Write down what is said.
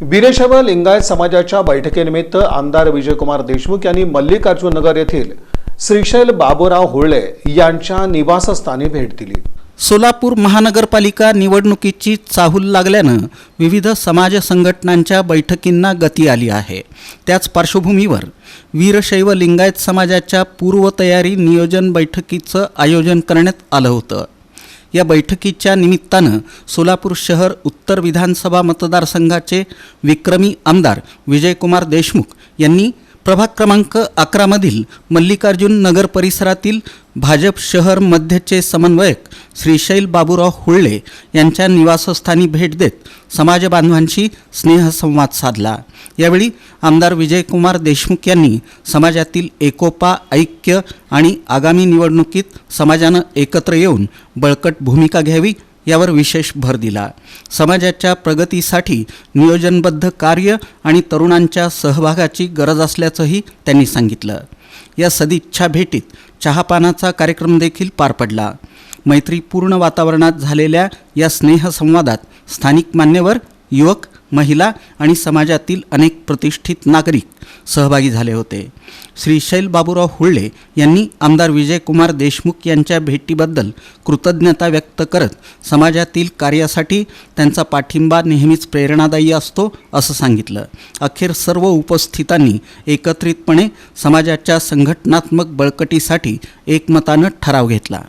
वीरशैव लिंगायत समाजाच्या बैठकीनिमित्त आमदार विजयकुमार देशमुख यांनी मल्लिकार्जुन नगर येथील श्रीशैल बाबूराव होळे यांच्या निवासस्थानी भेट दिली. सोलापूर महानगरपालिका निवडणुकीची चाहूल लागल्यानं विविध समाज संघटनांच्या बैठकींना गती आली आहे. त्याच पार्श्वभूमीवर वीरशैव लिंगायत समाजाच्या पूर्वतयारी नियोजन बैठकीचं आयोजन करण्यात आलं होतं. या बैठकीच्या निमित्तानं सोलापूर शहर उत्तर विधानसभा मतदारसंघाचे विक्रमी आमदार विजयकुमार देशमुख यांनी प्रभाग क्रमांक अकरामधील मल्लिकार्जुन नगर परिसरातील भाजप शहर मध्यचे समन्वयक श्रीशैल बाबूराव हुळ्ळे यांच्या निवासस्थानी भेट देत समाज बांधवांशी स्नेहसंवाद साधला. यावेळी आमदार विजयकुमार देशमुख यांनी समाजातील एकोपा ऐक्य आणि आगामी निवडणुकीत समाजानं एकत्र येऊन बळकट भूमिका घ्यावी यावर विशेष भर दिला. समाजाच्या प्रगतीसाठी नियोजनबद्ध कार्य आणि तरुणांच्या सहभागाची गरज असल्याचंही त्यांनी सांगितलं. या सदिच्छा भेटीत चहापानाचा कार्यक्रम देखील पार पडला. मैत्रीपूर्ण वातावरणात झालेल्या या स्नेहसंवादात स्थानिक मान्यवर युवक महिला आणि समाजातील अनेक प्रतिष्ठित नागरिक सहभागी झाले होते. श्रीशैल बाबूराव हुळ्ळे यांनी आमदार विजयकुमार देशमुख यांच्या भेटीबद्दल कृतज्ञता व्यक्त करत समाजातील कार्यासाठी त्यांचा पाठिंबा नेहमीच प्रेरणादायी असतो असं सांगितलं. अखेर सर्व उपस्थितांनी एकत्रितपणे समाजाच्या संघटनात्मक बळकटीसाठी एकमतानं ठराव घेतला.